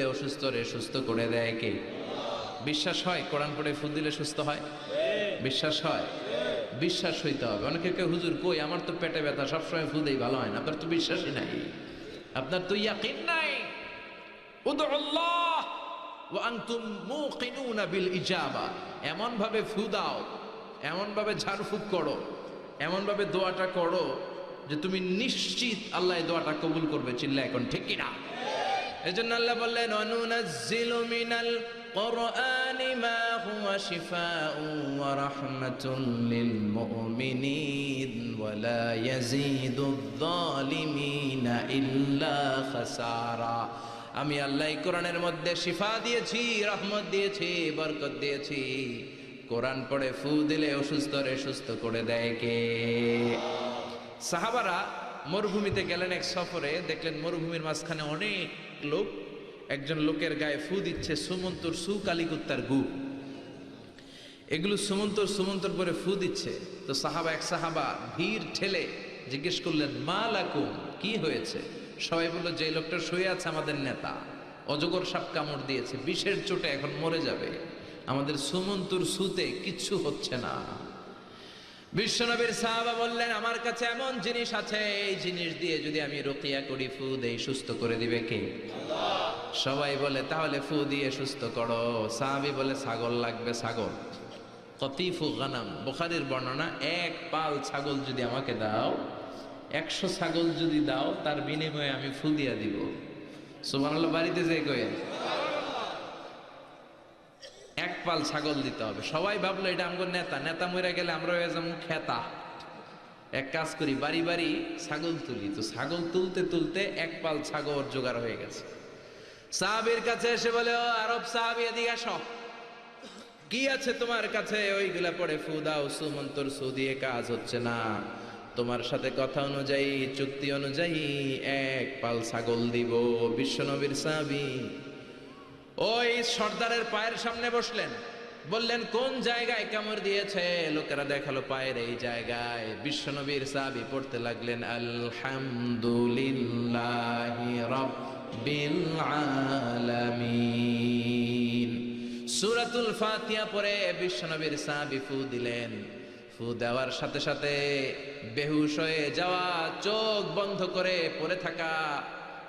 দিলে অসুস্থ রে, সুস্থ করে দেয় কে? বিশ্বাস হয়? কোরআন পড়ে ফু দিলে সুস্থ হয়? বিশ্বাস হয়? বিশ্বাস হইতে হবে। অনেকে কেউ, হুজুর কই? আমার তো পেটে ব্যথা, সবসময় ফু দেই, ভালো হয় না। আপনার তো বিশ্বাসই নাই। আপনার তো ইয়াকিন নাই। উদু আল্লাহ মুকিনুনা বিল ইজাবা। এমন ভাবে ফু দাও এমন ঝাড়ফুঁক করো এমন দোয়াটা করো যে তুমি নিশ্চিত আল্লাহ দোয়াটা কবুল করবে চিল্লা এখন ঠিক কিনা? এজন্য আল্লাহ বললেন, অনুনাজ্জিলু মিনাল কোরআনি মা হুয়া শিফাউ ওয়া রাহমাতুল লিল মুমিনিন ওয়া লা ইয়াজিদুয যালিমিনা ইল্লা খাসারা। আমি আল্লাহ কোরআনের মধ্যে শিফা দিয়েছি, রহমত দিয়েছি, বরকত দিয়েছি। কোরআন পড়ে ফু দিলে অসুস্থ রে সুস্থ করে দেয় কে? সাহাবারা মরুভূমিতে গেলেন এক সফরে, দেখলেন মরুভূমির মাঝখানে অনেক লোক। একজন লোকের গায়ে ফু দিচ্ছে, সুমন্তর সু কালিকুত্তার গু। এগুলো সুমন্তর সুমন্তর পরে ফু দিচ্ছে। তো সাহাবা, এক সাহাবা ভিড় ঠেলে জিজ্ঞেস করলেন মা লাকুম কি হয়েছে? সবাই বলল যে লোকটা শুয়ে আছে আমাদের নেতা, অজগর সাপ কামড় দিয়েছে, বিষের চোটে এখন মরে যাবে। আমাদের সুমন্তুর সুতে কিচ্ছু হচ্ছে না। বিশ্বনবীর সাহাবা বললেন, আমার কাছে এমন জিনিস আছে, এই জিনিস দিয়ে যদি আমি রকিয়া করি, ফু দেই, সুস্থ করে দিবে কে? সবাই বলে, তাহলে ফু দিয়ে সুস্থ করো। সাহাবি বলে, ছাগল লাগবে ছাগল। কতিফু গানাম, বোখারির বর্ণনা, এক পাল ছাগল যদি আমাকে দাও, একশো ছাগল যদি দাও, তার বিনিময়ে আমি ফু দিয়া দিব। সুবহানাল্লাহ, বাড়িতে যে কয়ে পাল ছাগল দিতে হবে। সবাই ভাবলো, এটা আমগো নেতা। নেতা মরে গেলে আমরা হয়ে যাব খেতা। এক কাজ করি, বাড়ি বাড়ি ছাগল তুলি। তো ছাগল তুলতে তুলতে এক পাল ছাগল জোগাড় হয়ে গেছে। সাহাবির কাছে এসে বলে, ও আরব সাহাবি, এদিকে আসো। কি আছে তোমার কাছে? ওইগুলা পড়ে, ফু দাও সুমন্তর সু দিয়ে কাজ হচ্ছে না। তোমার সাথে কথা অনুযায়ী, চুক্তি অনুযায়ী এক পাল ছাগল দিব, বিশ্বনবীর সাহাবি। ওই সর্দারের পায়ের সামনে বসলেন। বললেন, কোন জায়গায় কামড় দিয়েছে? লোকেরা দেখাল পায়ের এই জায়গায়। বিশ্বনবীর সাহাবি পড়তে লাগলেন, আলহামদুলিল্লাহ রব্বিল আলামিন। সূরাতুল ফাতিহা পরে বিশ্বনবীর সাহাবি ফু দিলেন। ফু দেওয়ার সাথে সাথে বেহুশ হয়ে যাওয়া চোখ বন্ধ করে পড়ে থাকা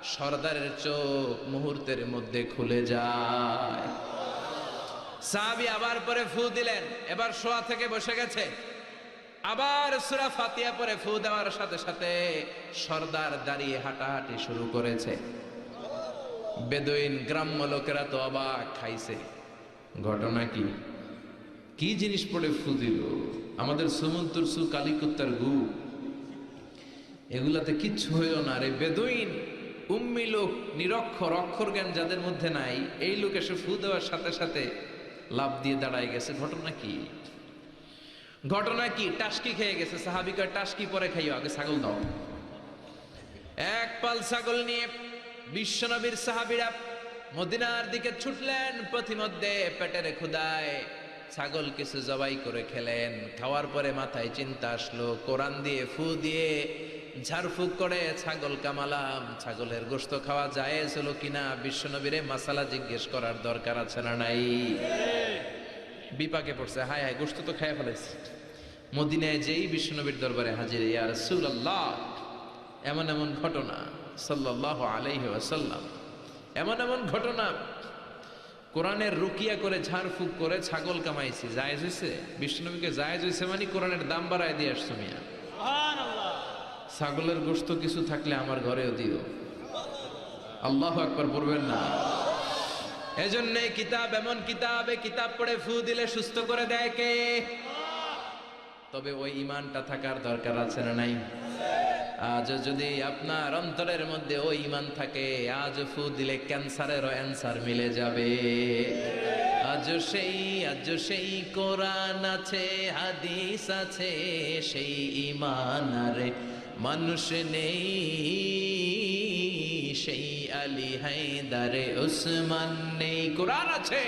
সর্দারের চোখ মুহূর্তের মধ্যে খুলে যায়। সাহাবি আবার পরে ফু দিলেন, এবার শোয়া থেকে বসে গেছে। আবার সুরা ফাতিয়া পরে ফু দেওয়ার সাথে সাথে সর্দার দাঁড়িয়ে হাঁটাহাঁটি শুরু করেছে। বেদুইন গ্রাম্য লোকেরা তো অবাক, খাইছে। ঘটনা কি? কি জিনিস পড়ে ফু দিল? আমাদের সুমন্তর সু কালিকুত্তার গু। এগুলাতে কিচ্ছু হইল না রে, বেদুইন উম্মি লোক নিরক্ষর, অক্ষর জ্ঞান যাদের মধ্যে নাই, এই লোক এসে ফু দেওয়ার সাথে সাথে লাভ দিয়ে দাঁড়ায় গেছে। ঘটনা কি? ঘটনা কি? টাস্কি খেয়ে গেছে। সাহাবিকার টাস্কি পরে খাইও, আগে ছাগল দাও। এক পাল ছাগল নিয়ে বিশ্বনবীর সাহাবিরা মদিনার দিকে ছুটলেন। পথিমধ্যে পেটের ক্ষুদায় ছাগল কিছু জবাই করে খেলেন। খাওয়ার পরে মাথায় চিন্তা আসলো। কোরআন দিয়ে ফু দিয়ে ঝাড়ফুক করে, ছাগল কামালাম, ছাগলের গোস্ত খাওয়া যায় কিনা বিশ্বনবীরে মাসালা জিজ্ঞেস করার দরকার আছে না নাই? বিপাকে পড়ছে, হায় হায় গোস্ত তো খায় ফেলেছে। মদিনায় যেই বিশ্বনবীর দরবারে হাজির, ইয়া রাসূলুল্লাহ, এমন এমন ঘটনা, সাল্লাল্লাহু আলাইহি এমন এমন ঘটনা, কোরআনের রুকিয়া করে ঝাড়ফুক করে ছাগল কামাইছি, জায়েজ হইছে? বিষ্ণুনবীকে জায়েজ হইছে মানে কোরআনের দাম বাড়ায় দিয়ে আসছো মিয়া। ছাগলের গোস্ত কিছু থাকলে আমার ঘরেও দিও। আল্লাহ একবার পড়বেন না। এজন্য কিতাব এমন কিতাব কিতাব পড়ে ফু দিলে সুস্থ করে দেয় কে? তবে ওই ইমানটা থাকার দরকার আছে না নাই? আজ যদি আপনার অন্তরের মধ্যে ওই ইমান থাকে, আজ ফু দিলে ক্যান্সারেরও অ্যান্সার মিলে যাবে। আজ সেই আজ সেই কোরআন আছে, হাদিস আছে, সেই ইমান আরে মানুষ নেই, সেই আলী হায়দারে উসমান নেই। কোরআন আছে,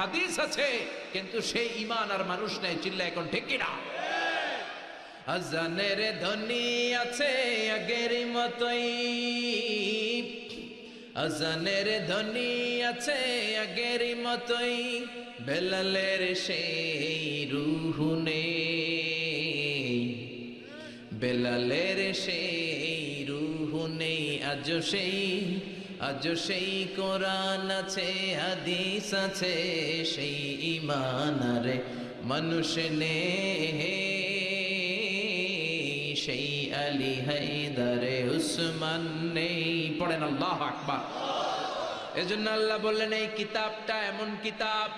হাদিস আছে, কিন্তু সেই ইমান আর মানুষ নেই চিল্লা এখন ঠিক কিনা? আজানের ধ্বনি আছে আগের মতোই। আজানের ধ্বনি আছে আগের মতোই, বেলালের সেই রুহু নেই। বেলালের সেই রুহু নেই, আজ সেই আজ সেই কোরআন আছে, হাদিস আছে, সেই ইমান রে মানুষ নে সেই আলী হায়দারে উসমান নেই। পড়েন আল্লাহ আকবার। এজন্য আল্লাহ বললেন, এই কিতাবটা এমন কিতাব।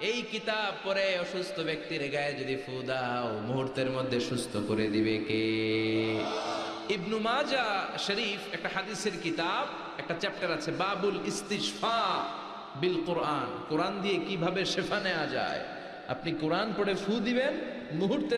এই কিতাব পরে অসুস্থ ব্যক্তির গায়ে যদি ফু দাও, মুহূর্তের মধ্যে সুস্থ করে দিবে কে? ইবনু মাজা শরীফ একটা হাদিসের কিতাব, একটা চ্যাপ্টার আছে, বাবুল ইস্তিশফা বিল কোরআন। কোরআন দিয়ে কীভাবে শেফা নেওয়া যায়? আপনি কোরআন পড়ে ফু দিবেন, মুহূর্তে